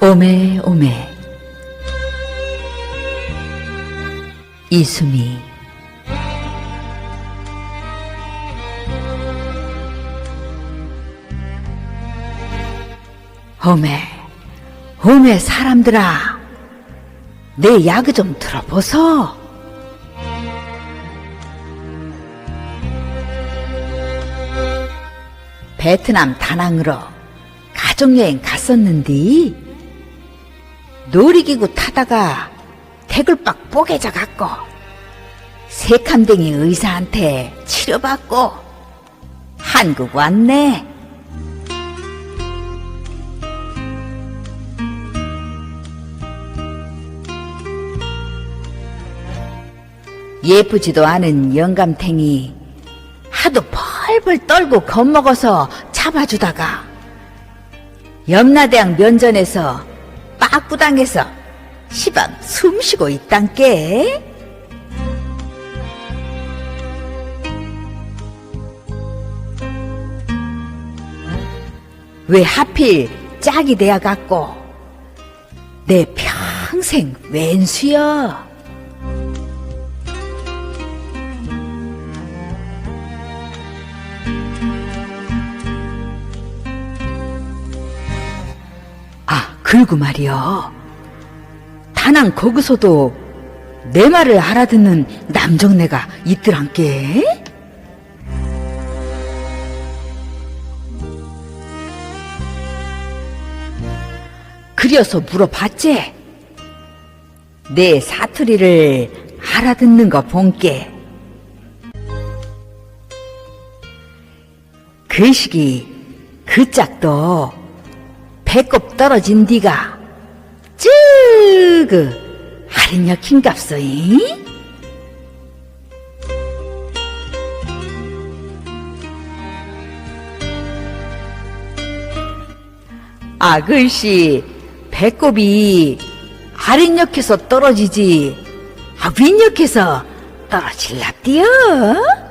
오메 오메. 이수미. 오메 오메 사람들아. 내 야그 좀 들어보소. 베트남 다낭으로 가족여행 갔었는데 놀이기구 타다가 태글박 뽀개져 갖고 새캄댕이 의사한테 치료받고 한국 왔네. 예쁘지도 않은 영감탱이 하도 펄펄 떨고 겁먹어서 잡아주다가 염라대왕 면전에서 빠꾸당해서 시방 숨쉬고 있단께. 왜 하필 짝이 돼야 갖고 내 평생 왼수여 그리고 말이여. 다낭 거기서도 내 말을 알아듣는 남정네가 있더란께? 그려서 물어봤지? 내 사투리를 알아듣는 거 본게. 그 시기 그 짝도 배꼽 떨어진 뒤가 쯔그 할인역힌갑소이 아 글씨 배꼽이 아랫역에서 떨어지지 아 윗역에서 떨어질랍디요